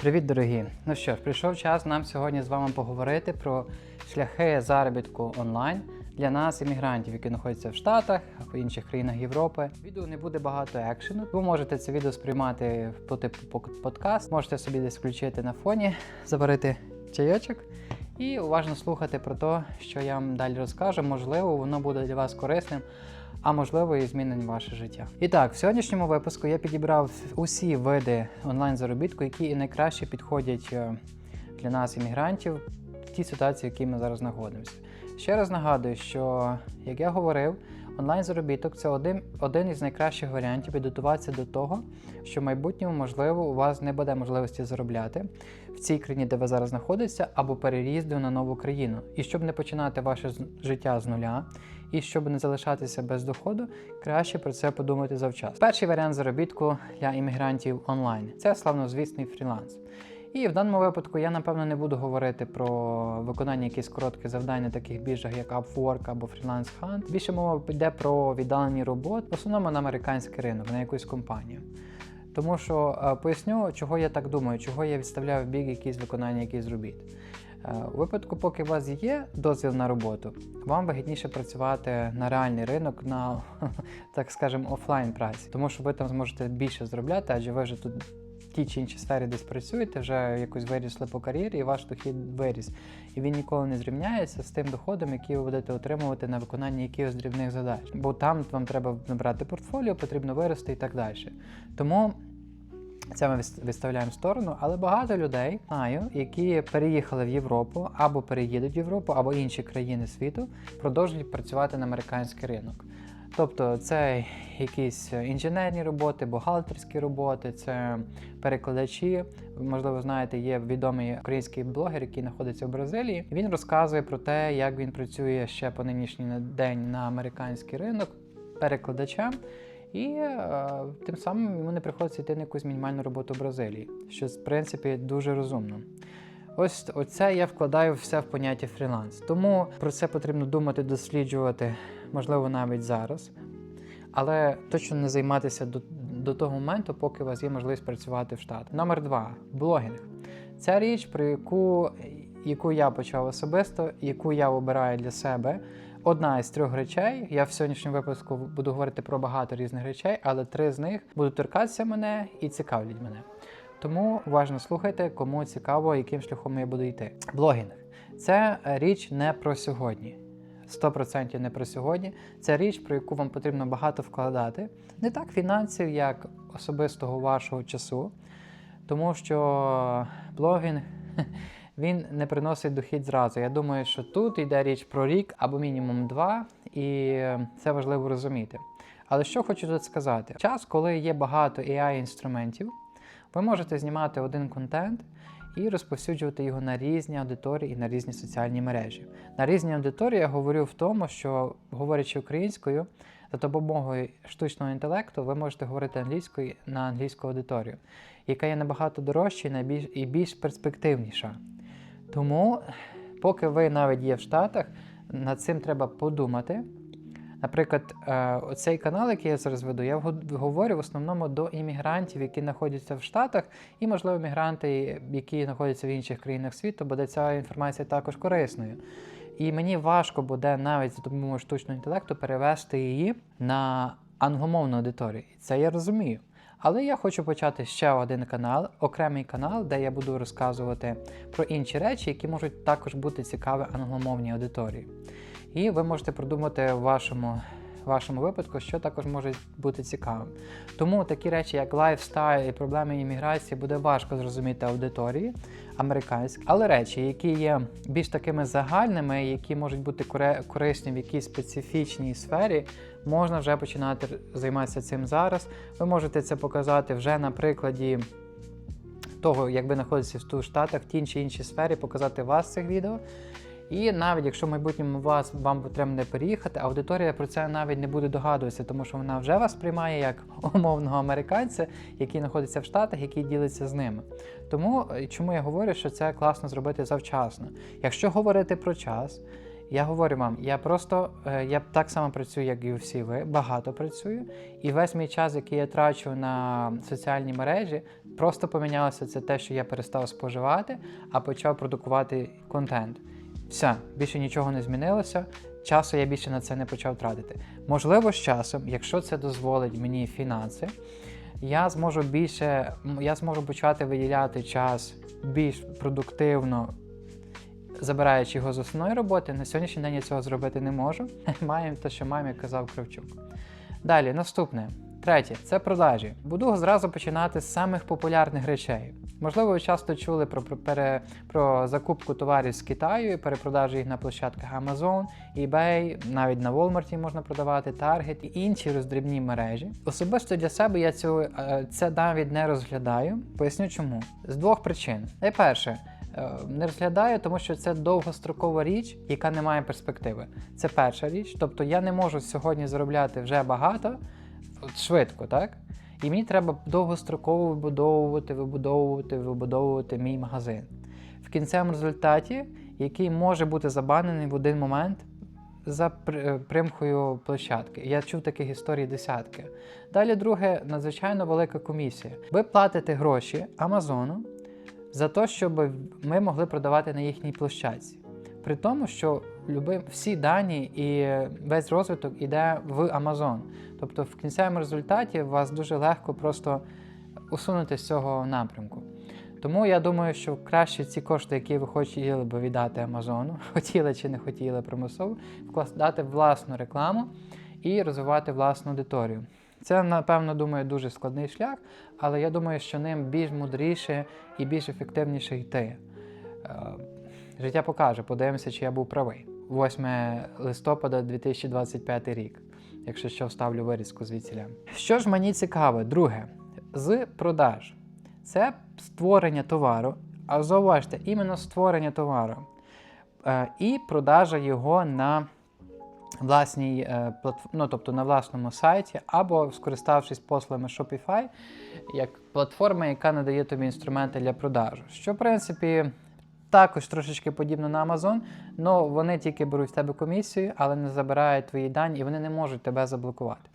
Привіт, дорогі! Ну що ж, прийшов час нам сьогодні з вами поговорити про шляхи заробітку онлайн для нас, іммігрантів, які знаходяться в Штатах або інших країнах Європи. Відео не буде багато екшену. Ви можете це відео сприймати по типу подкаст, можете собі десь включити на фоні, заварити чайочок і уважно слухати про те, що я вам далі розкажу. Можливо, воно буде для вас корисним. А можливо, і змінить ваше життя. І так, в сьогоднішньому випуску я підібрав усі види онлайн-заробітку, які і найкраще підходять е, для нас, іммігрантів, в тій ситуації, в якій ми зараз знаходимося. Ще раз нагадую, що, як я говорив, онлайн-заробіток це один, один із найкращих варіантів підготуватися до того, що в майбутньому, можливо, у вас не буде можливості заробляти в цій країні, де ви зараз знаходитеся, або переїзду на нову країну. І щоб не починати ваше життя з нуля, і щоб не залишатися без доходу, краще про це подумати завчасно. Перший варіант заробітку для іммігрантів онлайн це славнозвісний фріланс. І в даному випадку я напевно не буду говорити про виконання якихось коротких завдань на таких біржах, як Upwork або Freelance Hunt. Більше мова йде про віддалені роботи, в основному на американський ринок, на якусь компанію. Тому що е, поясню, чого я так думаю, чого я відставляю в бік якісь виконання якихось робіт. Е, У випадку, поки у вас є дозвіл на роботу, вам вигідніше працювати на реальний ринок, на так скажемо, офлайн праці, тому що ви там зможете більше заробляти, адже ви вже тут в тій чи іншій сфері десь працюєте, вже якось вирісли по кар'єрі, і ваш дохід виріс. І він ніколи не зрівняється з тим доходом, який ви будете отримувати на виконанні якихось дрібних задач. Бо там вам треба набрати портфоліо, потрібно вирости і так далі. Тому це ми виставляємо в сторону, але багато людей знаю, які переїхали в Європу або переїдуть в Європу, або інші країни світу, продовжують працювати на американський ринок. Тобто це якісь інженерні роботи, бухгалтерські роботи, це перекладачі. Можливо, знаєте, є відомий український блогер, який знаходиться в Бразилії. Він розказує про те, як він працює ще по нинішній день на американський ринок перекладачем. І е, тим самим йому не приходиться йти на якусь мінімальну роботу в Бразилії, що в принципі дуже розумно. Ось оце я вкладаю все в поняття фріланс. Тому про це потрібно думати, досліджувати, можливо, навіть зараз. Але точно не займатися до, до того моменту, поки у вас є можливість працювати в Штатах. Номер два блогінг. Це річ, про яку, яку я почав особисто, яку я обираю для себе. Одна із трьох речей. Я в сьогоднішньому випуску буду говорити про багато різних речей, але три з них будуть торкатися мене і цікавлять мене. Тому уважно слухайте, кому цікаво, яким шляхом я буду йти. Блогінг це річ не про сьогодні. 100% не про сьогодні. Це річ, про яку вам потрібно багато вкладати. Не так фінансів, як особистого вашого часу. Тому що блогінг він не приносить дохід зразу. Я думаю, що тут йде річ про рік або мінімум два, і це важливо розуміти. Але що хочу тут сказати? Час, коли є багато AI-інструментів, ви можете знімати один контент і розповсюджувати його на різні аудиторії і на різні соціальні мережі. На різні аудиторії я говорю в тому, що говорячи українською, за допомогою штучного інтелекту ви можете говорити англійською на англійську аудиторію, яка є набагато дорожча і найбільш і більш перспективніша. Тому, поки ви навіть є в Штатах, над цим треба подумати. Наприклад, е, оцей канал, який я зараз веду, я говорю в основному до іммігрантів, які знаходяться в Штатах, і, можливо, мігранти, які знаходяться в інших країнах світу, буде ця інформація також корисною. І мені важко буде навіть за допомогою штучного інтелекту перевести її на англомовну аудиторію. Це я розумію. Але я хочу почати ще один канал, окремий канал, де я буду розказувати про інші речі, які можуть також бути цікаві англомовній аудиторії. І ви можете продумати в вашому, вашому випадку, що також може бути цікавим. Тому такі речі, як лайфстайл і проблеми імміграції, буде важко зрозуміти аудиторії американській. Але речі, які є більш такими загальними, які можуть бути корисні в якійсь специфічній сфері, можна вже починати займатися цим зараз. Ви можете це показати вже на прикладі того, як ви знаходитеся в Штатах, в тій чи іншій сфері, показати вас цих відео. І навіть якщо в майбутньому вас вам потрібно переїхати, аудиторія про це навіть не буде догадуватися, тому що вона вже вас приймає як умовного американця, який знаходиться в Штатах, який ділиться з ними. Тому е, чому я говорю, що це класно зробити завчасно. Якщо говорити про час, Я говорю вам, я просто е, я так само працюю, як і всі ви, багато працюю, і весь мій час, який я трачу на соціальні мережі, просто помінялося це те, що я перестав споживати, а почав продукувати контент. Все, більше нічого не змінилося. Часу я більше на це не почав тратити. Можливо, з часом, якщо це дозволить мені фінанси, я зможу більше, я зможу почати виділяти час більш продуктивно, забираючи його з основної роботи. На сьогоднішній день я цього зробити не можу. Маємо те, що як казав Кравчук. Далі, наступне. Третє це продажі. Буду зразу починати з самих популярних речей. Можливо, ви часто чули про, про, пере, про закупку товарів з Китаю і перепродажу їх на площадках Amazon, eBay, навіть на Walmart можна продавати, Target і інші роздрібні мережі. Особисто для себе я цю, е, це навіть не розглядаю. Поясню чому. З двох причин. Найперше, не розглядаю, тому що це довгострокова річ, яка не має перспективи. Це перша річ. Тобто я не можу сьогодні заробляти вже багато швидко, так? І мені треба довгостроково вибудовувати, вибудовувати, вибудовувати мій магазин. В кінцевому результаті, який може бути забанений в один момент за е, примкою площадки. Я чув таких історій десятки. Далі, друге, надзвичайно велика комісія. Ви платите гроші Амазону за те, щоб ми могли продавати на їхній площадці. При тому, що люби, всі дані і весь розвиток іде в Amazon. Тобто в кінцевому результаті вас дуже легко просто усунути з цього напрямку. Тому я думаю, що краще ці кошти, які ви хотіли би віддати Амазону, хотіли чи не хотіли примусово, вкладати власну рекламу і розвивати власну аудиторію. Це, напевно, думаю, дуже складний шлях, але я думаю, що ним більш мудріше і більш ефективніше йти. Е, Життя покаже, подивимося, чи я був правий. 8 листопада 2025 рік, якщо що вставлю вирізку звідсіля. Що ж мені цікаве, друге, з продаж. Це створення товару, а зауважте, іменно створення товару е, і продажа його на власній е, платф- ну, тобто на власному сайті, або скориставшись послугами Shopify, як платформа, яка надає тобі інструменти для продажу. Що, в принципі, також трошечки подібно на Amazon, але вони тільки беруть в тебе комісію, але не забирають твої дані і вони не можуть тебе заблокувати.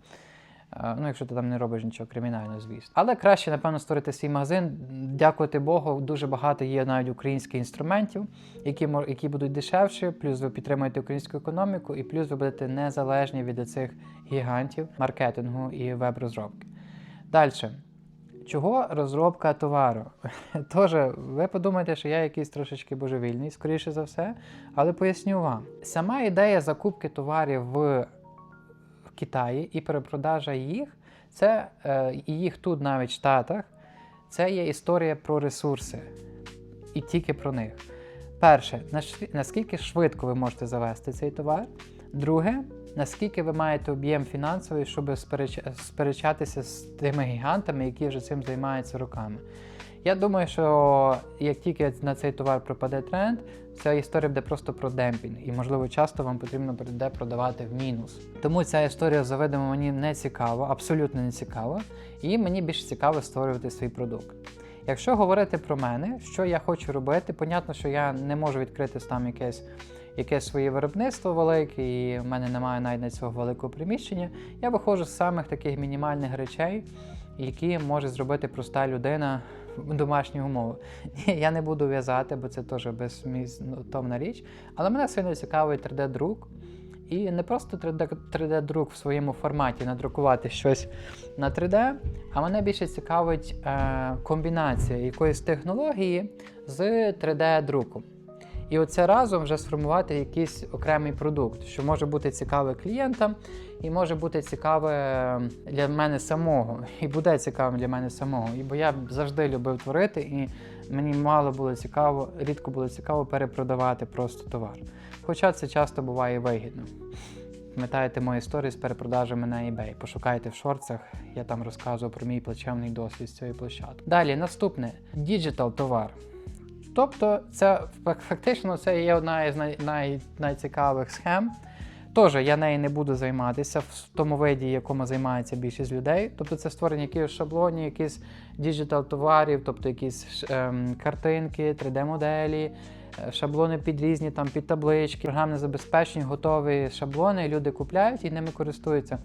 Е, Ну, якщо ти там не робиш нічого кримінального, звісно. Але краще, напевно, створити свій магазин. Дякувати Богу, дуже багато є навіть українських інструментів, які, які будуть дешевші, плюс ви підтримуєте українську економіку, і плюс ви будете незалежні від цих гігантів маркетингу і веб-розробки. Далі. Чого розробка товару? Тож, ви подумаєте, що я якийсь трошечки божевільний, скоріше за все, але поясню вам. Сама ідея закупки товарів в Китаї і перепродажа їх, це е, і їх тут навіть в Штатах, це є історія про ресурси. І тільки про них. Перше, наскільки швидко ви можете завести цей товар. Друге, наскільки ви маєте об'єм фінансовий, щоб сперечатися з тими гігантами, які вже цим займаються роками. Я думаю, що як тільки на цей товар пропаде тренд, ця історія буде просто про демпінг, і можливо часто вам потрібно буде продавати в мінус. Тому ця історія за мені не цікава, абсолютно не цікава, і мені більше цікаво створювати свій продукт. Якщо говорити про мене, що я хочу робити, понятно, що я не можу відкрити там якесь, якесь своє виробництво велике, і в мене немає навіть на цього великого приміщення. Я виходжу з самих таких мінімальних речей, які може зробити проста людина домашні умови. Я не буду в'язати, бо це теж безмістовна річ. Але мене сильно цікавить 3D-друк. І не просто 3D, 3D-друк в своєму форматі надрукувати щось на 3D, а мене більше цікавить е, комбінація якоїсь технології з 3D-друком. І оце разом вже сформувати якийсь окремий продукт, що може бути цікаве клієнтам, і може бути цікаве для мене самого, і буде цікавим для мене самого. І бо я завжди любив творити, і мені мало було цікаво, рідко було цікаво перепродавати просто товар. Хоча це часто буває вигідно. Пам'ятаєте мої історії з перепродажами на eBay. Пошукайте в шорцах, я там розказував про мій плачевний досвід з цієї площадки. Далі, наступне діджитал товар. Тобто, це фактично це є одна із най, най, найцікавих схем, Теж я нею не буду займатися в тому виді, якому займається більшість людей. Тобто це створення якихось шаблонів, якісь діджитал товарів, тобто якісь ем, картинки, 3D-моделі, е, шаблони під різні там під таблички, програмне забезпечення, готові шаблони. Люди купляють і ними користуються.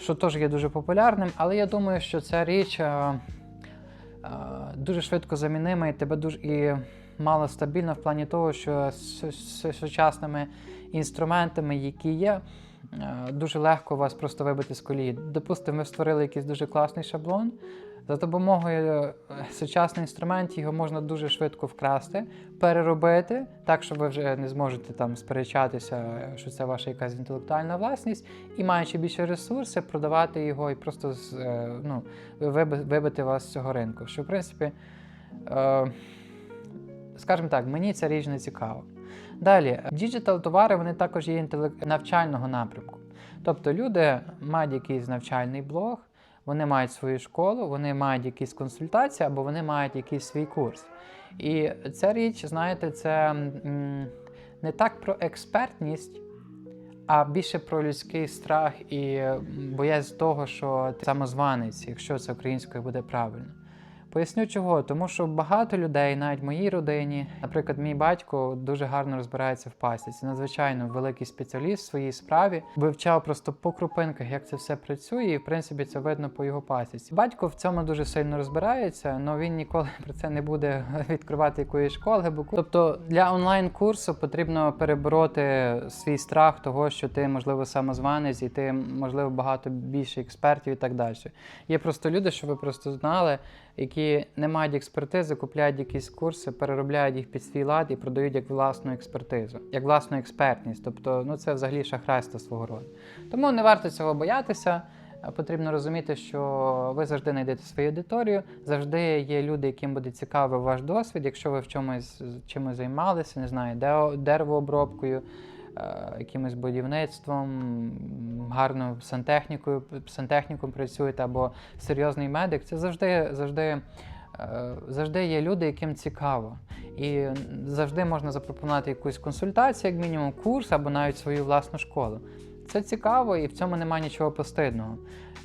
Що теж є дуже популярним, але я думаю, що ця річ. е, дуже швидко замінима і тебе дуже і мало стабільна в плані того, що з, сучасними інструментами, які є, дуже легко вас просто вибити з колії. Допустимо, ми створили якийсь дуже класний шаблон. За допомогою е, сучасних інструментів його можна дуже швидко вкрасти, переробити, так що ви вже не зможете там сперечатися, що це ваша якась інтелектуальна власність, і маючи більше ресурси, продавати його і просто е, ну, вибити вас з цього ринку. Що, в принципі, е, скажімо так, мені ця річ не цікава. Далі, діджитал товари вони також є інтелек... навчального напрямку. Тобто люди мають якийсь навчальний блог, вони мають свою школу, вони мають якісь консультації або вони мають якийсь свій курс. І ця річ, знаєте, це не так про експертність, а більше про людський страх і боязнь того, що ти самозванець, якщо це українською буде правильно. Поясню чого, тому що багато людей, навіть в моїй родині, наприклад, мій батько дуже гарно розбирається в пасіці, надзвичайно великий спеціаліст в своїй справі, вивчав просто по крупинках, як це все працює, і в принципі це видно по його пасіці. Батько в цьому дуже сильно розбирається, але він ніколи про це не буде відкривати якоїсь школи. Бо тобто для онлайн-курсу потрібно перебороти свій страх того, що ти можливо самозванець, і ти можливо багато більше експертів і так далі. Є просто люди, що ви просто знали, які не мають експертизи, купляють якісь курси, переробляють їх під свій лад і продають як власну експертизу, як власну експертність. Тобто, ну це взагалі шахрайство свого роду. Тому не варто цього боятися. Потрібно розуміти, що ви завжди знайдете свою аудиторію, завжди є люди, яким буде цікавий ваш досвід. Якщо ви в чомусь чимось займалися, не знаю, деревообробкою, якимось будівництвом, гарно сантехнікою, сантехніком працюєте або серйозний медик, це завжди, завжди, е, завжди є люди, яким цікаво. І завжди можна запропонувати якусь консультацію, як мінімум, курс або навіть свою власну школу. Це цікаво і в цьому немає нічого постидного.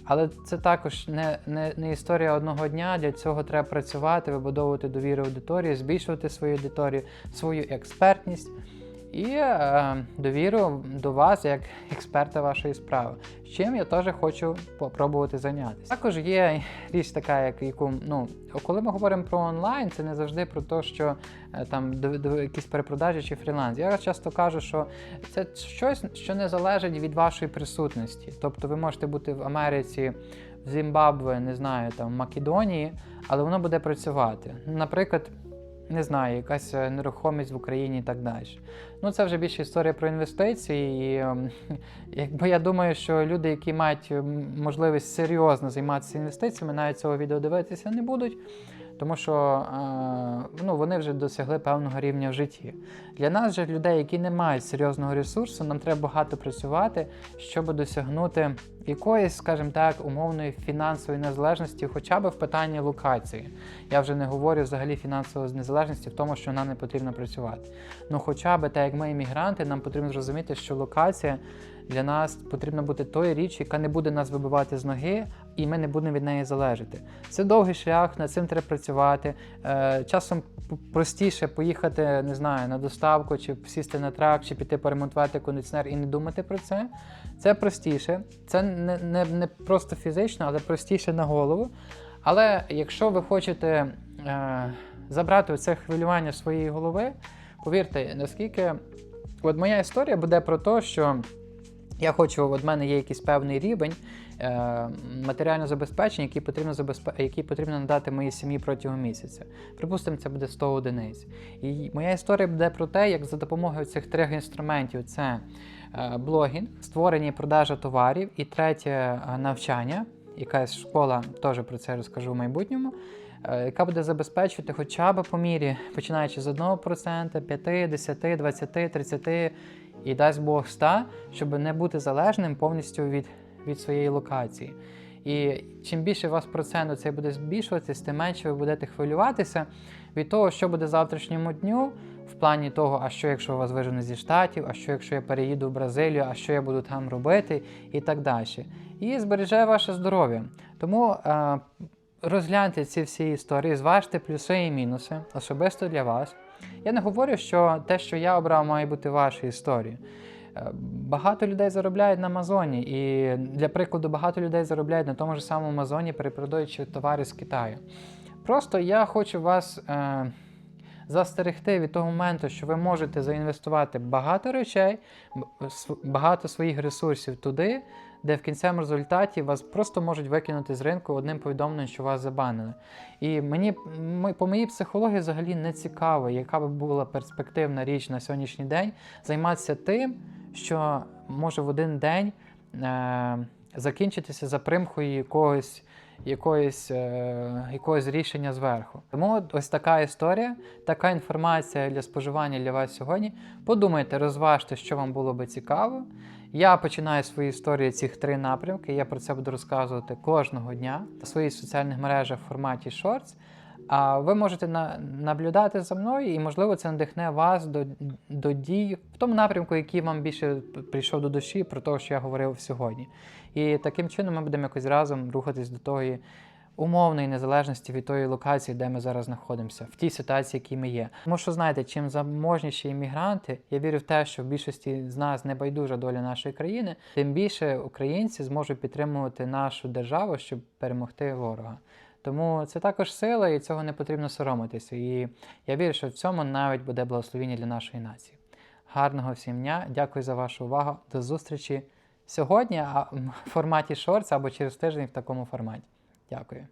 Але це також не, не, не історія одного дня. Для цього треба працювати, вибудовувати довіру аудиторії, збільшувати свою аудиторію, свою експертність і е, довіру до вас як експерта вашої справи. З чим я теж хочу попробувати зайнятися. Також є річ така, як яку ну коли ми говоримо про онлайн, це не завжди про те, що е, там до, до якісь перепродажі чи фріланс. Я часто кажу, що це щось, що не залежить від вашої присутності. Тобто ви можете бути в Америці, в Зімбабве, не знаю, там в Македонії, але воно буде працювати. Наприклад, не знаю, якась е, нерухомість в Україні і так далі. Ну, це вже більше історія про інвестиції. І, ем, якби я думаю, що люди, які мають можливість серйозно займатися інвестиціями, навіть цього відео дивитися не будуть, тому що е, ну, вони вже досягли певного рівня в житті. Для нас же, людей, які не мають серйозного ресурсу, нам треба багато працювати, щоб досягнути якоїсь, скажімо так, умовної фінансової незалежності, хоча б в питанні локації. Я вже не говорю взагалі фінансової незалежності в тому, що нам не потрібно працювати. Ну, хоча б так як ми іммігранти, нам потрібно зрозуміти, що локація для нас потрібна бути тою річ, яка не буде нас вибивати з ноги, і ми не будемо від неї залежати. Це довгий шлях, над цим треба працювати. Е, часом простіше поїхати, не знаю, на доставку, чи сісти на трак, чи піти поремонтувати кондиціонер і не думати про це. Це простіше. Це не, не, не просто фізично, але простіше на голову. Але якщо ви хочете е, забрати це хвилювання своєї голови, повірте, наскільки от моя історія буде про те, що я хочу, от в мене є якийсь певний рівень е, матеріального забезпечення, який потрібно забезпе... який потрібно надати моїй сім'ї протягом місяця. Припустимо, це буде 100 одиниць. І моя історія буде про те, як за допомогою цих трьох інструментів: це е, блогінг, створення і продажа товарів, і третє е, навчання. Якась школа, теж про це розкажу в майбутньому, е, яка буде забезпечувати хоча б по мірі, починаючи з 1%, 5, 10, 20, 30 і дасть Бог 100, щоб не бути залежним повністю від, від своєї локації. І чим більше вас процент цей буде збільшуватись, тим менше ви будете хвилюватися від того, що буде завтрашньому дню, в плані того, а що якщо вас вижене зі штатів, а що якщо я переїду в Бразилію, а що я буду там робити, і так далі. І збереже ваше здоров'я. Тому е, розгляньте ці всі історії, зважте плюси і мінуси, особисто для вас. Я не говорю, що те, що я обрав, має бути вашою історією. Е, Багато людей заробляють на Амазоні, і для прикладу, багато людей заробляють на тому ж самому Амазоні, перепродаючи товари з Китаю. Просто я хочу вас е, застерегти від того моменту, що ви можете заінвестувати багато речей, багато своїх ресурсів туди, де в кінцевому результаті вас просто можуть викинути з ринку одним повідомленням, що вас забанили. І мені по моїй психології взагалі не цікаво, яка би була перспективна річ на сьогоднішній день займатися тим, що може в один день е, закінчитися за примхою якогось. Якоїсь, е, якогось рішення зверху. Тому ось така історія, така інформація для споживання для вас сьогодні. Подумайте, розважте, що вам було би цікаво. Я починаю свої історії цих три напрямки. Я про це буду розказувати кожного дня в своїх соціальних мережах в форматі Shorts. А ви можете на, наблюдати за мною, і, можливо, це надихне вас до, до дій в тому напрямку, який вам більше прийшов до душі, про те, що я говорив сьогодні. І таким чином ми будемо якось разом рухатись до тої умовної незалежності від тої локації, де ми зараз знаходимося, в тій ситуації, які ми є. Тому що знаєте, чим заможніші іммігранти, я вірю в те, що в більшості з нас не байдужа доля нашої країни, тим більше українці зможуть підтримувати нашу державу, щоб перемогти ворога. Тому це також сила, і цього не потрібно соромитися. І я вірю, що в цьому навіть буде благословіння для нашої нації. Гарного всім дня, дякую за вашу увагу. До зустрічі сьогодні в форматі шортс або через тиждень в такому форматі. Дякую.